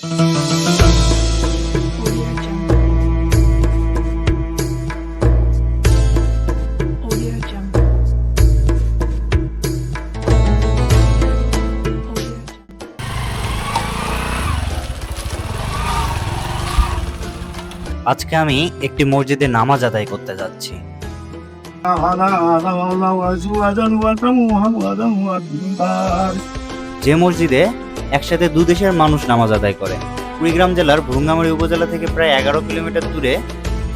আজকে আমি একটি মসজিদে নামাজ আদায় করতে যাচ্ছি। যে মসজিদে একসাথে দু দেশের মানুষ নামাজ আদায় করে। কুড়িগ্রাম জেলার ভুরুঙ্গামারী উপজেলা থেকে প্রায় এগারো কিলোমিটার দূরে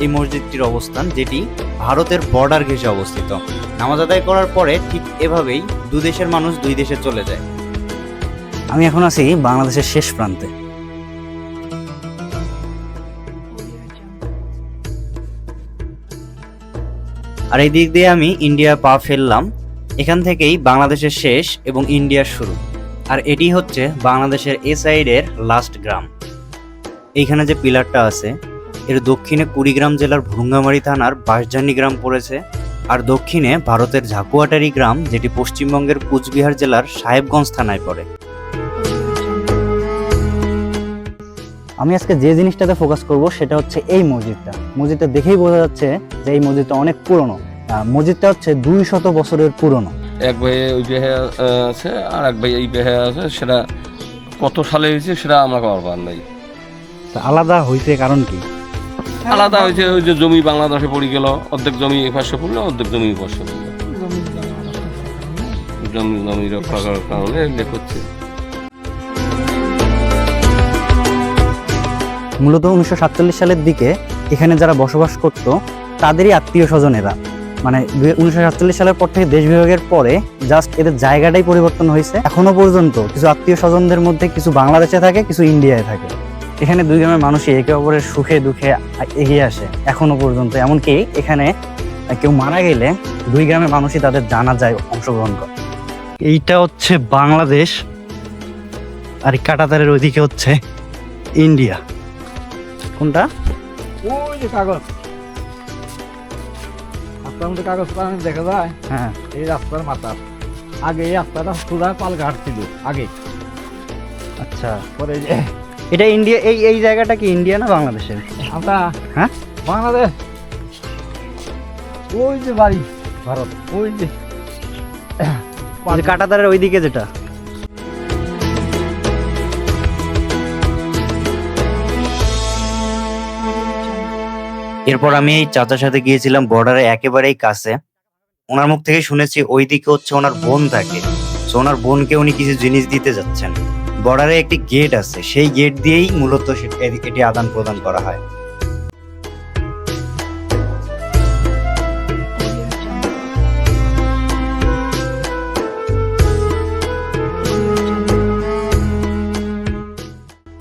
এই মসজিদটির অবস্থান, যেটি ভারতের বর্ডার ঘেঁষে অবস্থিত। নামাজ আদায় করার পরে ঠিক এভাবেই দু দেশের মানুষ দুই দেশে চলে যায়। আমি এখন আছি বাংলাদেশের শেষ প্রান্তে। আর এই দিক দিয়ে আমি ইন্ডিয়া পা ফেললাম। এখান থেকেই বাংলাদেশের শেষ এবং ইন্ডিয়ার শুরু। আর এটি হচ্ছে বাংলাদেশের এ সাইডের লাস্ট গ্রাম। এইখানে যে পিলারটা আছে, এর দক্ষিণে কুড়িগ্রাম জেলার ভুরুঙ্গামারি থানার বাঁশজানি গ্রাম পড়েছে আর দক্ষিণে ভারতের ঝাকুয়াটারি গ্রাম, যেটি পশ্চিমবঙ্গের কুচবিহার জেলার সাহেবগঞ্জ থানায় পড়ে। আমি আজকে যে জিনিসটাতে ফোকাস করব, সেটা হচ্ছে এই মসজিদটা। মসজিদটা দেখেই বোঝা যাচ্ছে যে এই মসজিদটা অনেক পুরনো। মসজিদটা হচ্ছে দুই শত বছরের পুরনো। এক ভাই ওই বেহে আছে আর এক ভাই এই বেহে আছে সেটা কত সালে হয়েছে সেটা আমরা পারবার নাই। আলাদা হয়েছে কারণ কি? আলাদা হয়েছে ওই যে জমি বাংলাদেশে পড়ে গেল অর্ধেক জমি এ পাশে পড়ল অর্ধেক জমি এ পাশে পড়ল। জমি জমি রক্ষা করার কারণে লেখ হচ্ছে মূলত উনিশশো সাতচল্লিশ সালের দিকে এখানে যারা বসবাস করত তাদেরই আত্মীয় স্বজনেরা। মানে উনিশশো সাতচল্লিশ সালের পর থেকে দেশ বিভাগের পরে জাস্ট এদের জায়গাটাই পরিবর্তন হয়েছে। এখনও পর্যন্ত কিছু আত্মীয় স্বজনদের মধ্যে কিছু বাংলাদেশে থাকে, কিছু ইন্ডিয়ায় থাকে। এখানে দুই গ্রামের মানুষই একে অপরের সুখে, দুঃখে এগিয়ে আসে এখনও পর্যন্ত। এমনকি এখানে কেউ মারা গেলে দুই গ্রামের মানুষই তাদের জানা যায় অংশগ্রহণ করে। এইটা হচ্ছে বাংলাদেশ, আর কাটাতারের ওইদিকে হচ্ছে ইন্ডিয়া। কোনটা? ওই কাগজ রাস্তার মধ্যে কাগজ দেখা যায়। হ্যাঁ। এই রাস্তার মাথার। আগে এই রাস্তাটা সোজা পালঘাট ছিল আগে। আচ্ছা। পরে যে এটা ইন্ডিয়া এই এই জায়গাটা কি ইন্ডিয়া না বাংলাদেশের? আমরা হ্যাঁ? বাংলাদেশ। ওই যে বাড়ি ভারত। ওই যে ওই যে কাটাতারের ওইদিকে যেটা। এরপর আমি এই চাচার সাথে গিয়েছিলাম বর্ডারে একেবারেই কাছে। ওনার মুখ থেকে শুনেছি ওই দিকে হচ্ছে ওনার বোন থাকে। তো ওনার বোনকে উনি কিছু জিনিস দিতে যাচ্ছেন। বর্ডারে একটি গেট আছে, সেই গেট দিয়েই মূলত এটি আদান প্রদান করা হয়।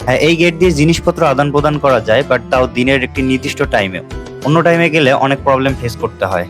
হ্যাঁ এই গেট দিয়ে জিনিসপত্র আদান প্রদান করা যায় বাট তাও দিনের একটি নির্দিষ্ট টাইমে অন্য টাইমে গেলে অনেক প্রবলেম ফেস করতে হয়।